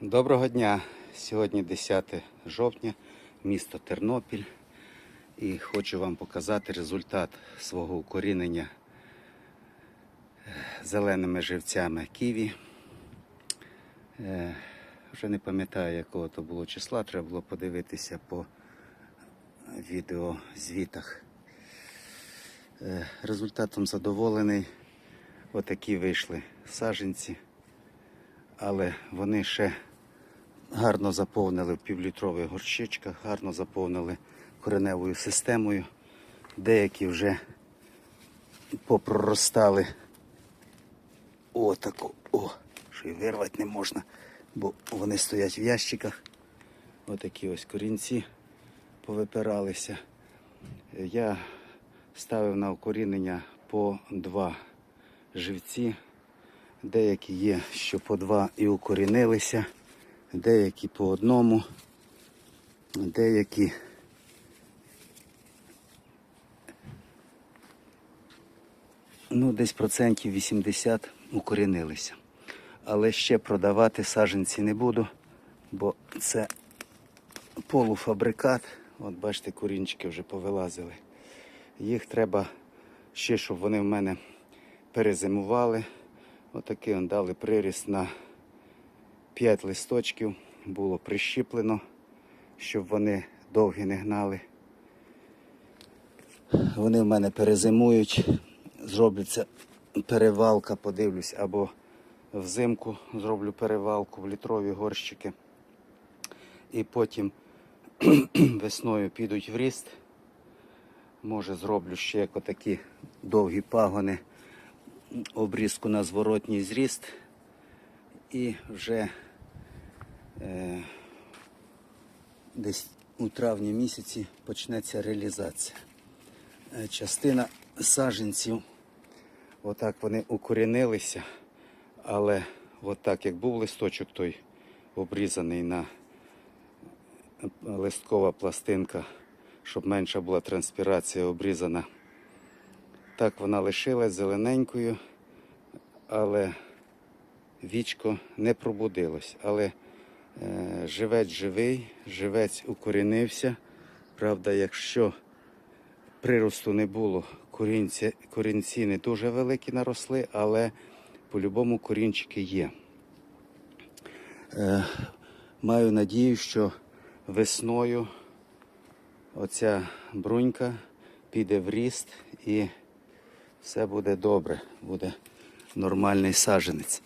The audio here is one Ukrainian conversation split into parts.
Доброго дня! Сьогодні 10 жовтня, місто Тернопіль. І хочу вам показати результат свого укорінення е, зеленими живцями ківі. Е, Вже не пам'ятаю, якого то було числа, треба було подивитися по відеозвітах. Е, Результатом задоволений. Отакі вийшли саженці, але вони ще гарно заповнили в півлітрових горщичках, гарно заповнили кореневою системою. Деякі вже попроростали. О, тако, о, що й вирвати не можна, бо вони стоять в ящиках. Отакі ось корінці повипиралися. Я ставив на укорінення по два живці. Деякі є, що по два і укорінилися, деякі по одному, деякі ну, десь процентів 80 укорінилися. Але ще продавати саженці не буду, бо це полуфабрикат. От бачите, корінчики вже повилазили. Їх треба ще, щоб вони в мене перезимували. Отакий он дали приріст на 5 листочків. Було прищіплено, щоб вони довгі не гнали. Вони в мене перезимують, зробиться перевалка, подивлюсь, або взимку зроблю перевалку в літрові горщики. І потім весною підуть в ріст. Може зроблю ще як отакі довгі пагони, обрізку на зворотній зріст. І вже десь у травні місяці почнеться реалізація. Е, Частина саженців, отак вони укорінилися, але отак як був листочок той обрізаний на листкова пластинка, щоб менша була транспірація обрізана. Так вона лишилась зелененькою, але вічко не пробудилось. Але е, живець живий, живець укорінився. Правда, якщо приросту не було, корінці, корінці не дуже великі наросли, але по-любому корінчики є. Е, маю надію, що весною оця брунька піде в ріст і все буде добре, буде нормальний саженець.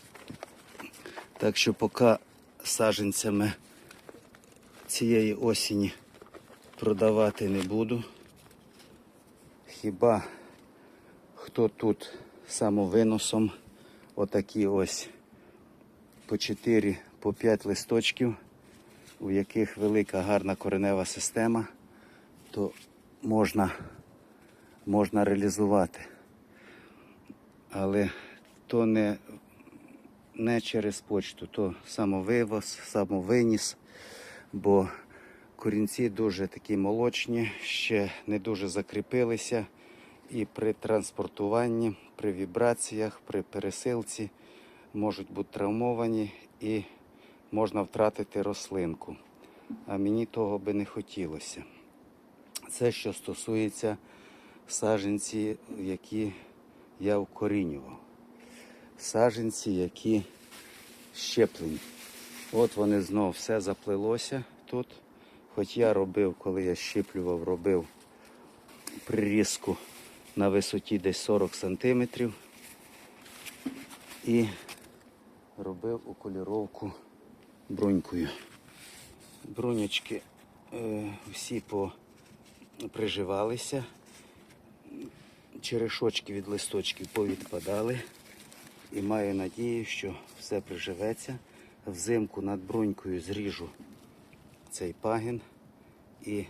Так що поки саженцями цієї осені продавати не буду. Хіба хто тут самовиносом, отакі ось по 4, по 5 листочків, у яких велика гарна коренева система, то можна, можна реалізувати. Але то не, не через почту, то самовивоз, самовиніс, бо корінці дуже такі молочні, ще не дуже закріпилися. І при транспортуванні, при вібраціях, при пересилці можуть бути травмовані і можна втратити рослинку. А мені того би не хотілося. Це що стосується саженці, які я вкорінював. Саженці, які щеплені. От вони знов все заплелося тут. Хоч я робив, коли я щеплював, робив прирізку на висоті десь 40 сантиметрів і робив окуліровку брунькою. Брунячки е, всі поприживалися, черешочки від листочків повідпадали. І маю надію, що все приживеться. Взимку над брунькою зріжу цей пагін і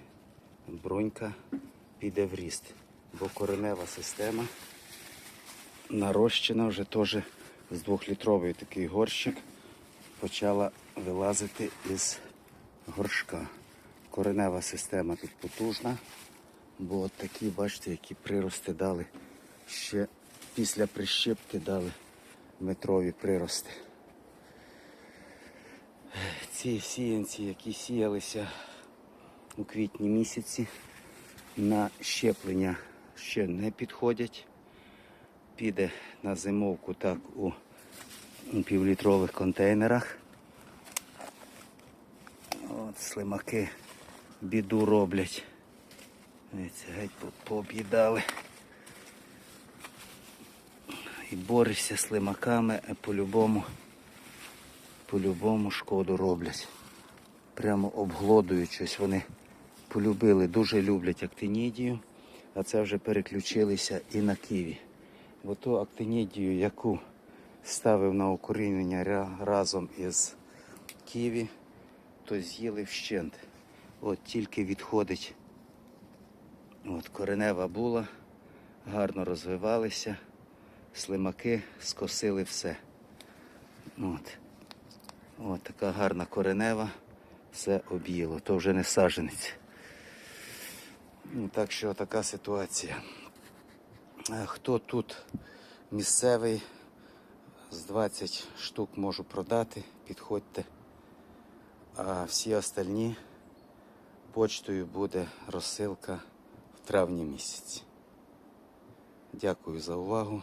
брунька піде в ріст. Бо коренева система нарощена вже теж з двохлітровий такий горщик почала вилазити із горшка. Коренева система тут потужна, бо такі, бачите, які прирости дали. Ще після прищепки дали метрові прирости. ці сіянці, які сіялися у квітні місяці, на щеплення ще не підходять. Піде на зимовку так у півлітрових контейнерах. От слимаки біду роблять. Геть по- пооб'їдали. І борешся з слимаками, а по-любому, по-любому шкоду роблять. Прямо обглодують щось. Вони полюбили, дуже люблять актинідію, а це вже переключилися і на ківі. Бо ту актинідію, яку ставив на укорінення разом із ківі, то з'їли вщент. От тільки відходить от, коренева була, гарно розвивалися, слимаки скосили все. От. От така гарна коренева, все об'їло, то вже не саженець. Ну, так що така ситуація. Е, Хто тут місцевий, з 20 штук можу продати, підходьте. А всі остальні почтою буде розсилка в травні місяці. Дякую за увагу.